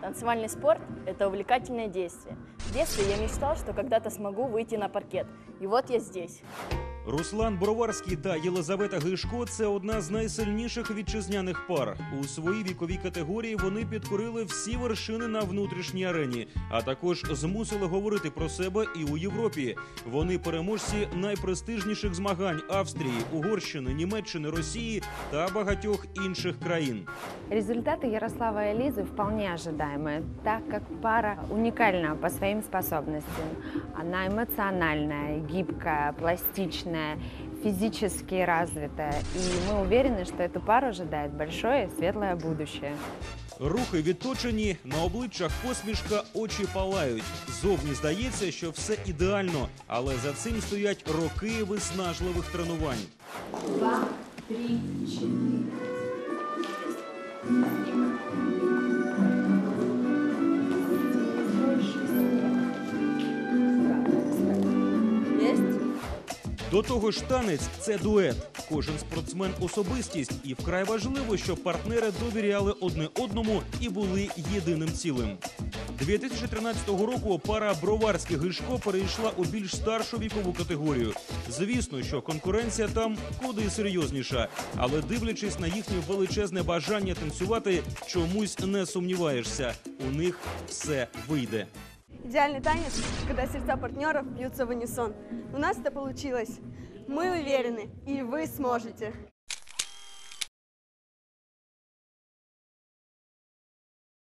Танцевальный спорт – это увлекательное действие. В детстве я мечтал, что когда-то смогу выйти на паркет. И вот я здесь. Руслан Броварський та Єлизавета Гишко це одна з найсильніших вітчизняних пар. У своїй віковій категорії вони підкорили всі вершини на внутрішній арені, а також змусили говорити про себе і у Європі. Вони переможці найпрестижніших змагань Австрії, Угорщини, Німеччини, Росії та багатьох інших країн. Результаты Ярослава и Лизы вполне ожидаемые, так как пара уникальна по своим способностям. Она эмоциональная, гибкая, пластичная, физически развитая. И мы уверены, что эту пару ожидает большое светлое будущее. Рухи відточені, на обличчях посмішка, очі палають. Зовні здається, що все ідеально, але за цим стоять роки виснажливих тренувань. До того ж, танець це дует. Кожен спортсмен особистість, і вкрай важливо, щоб партнери довіряли одне одному і були єдиним цілим. 2013 року пара Броварський Гишко перейшла у більш старшу вікову категорію. Звісно, що конкуренція там куди серйозніша, але дивлячись на їхнє величезне бажання танцювати, чомусь не сумніваєшся. У них все вийде. Идеальный танец, когда сердца партнеров бьются в унисон. У нас это получилось. Мы уверены, и вы сможете.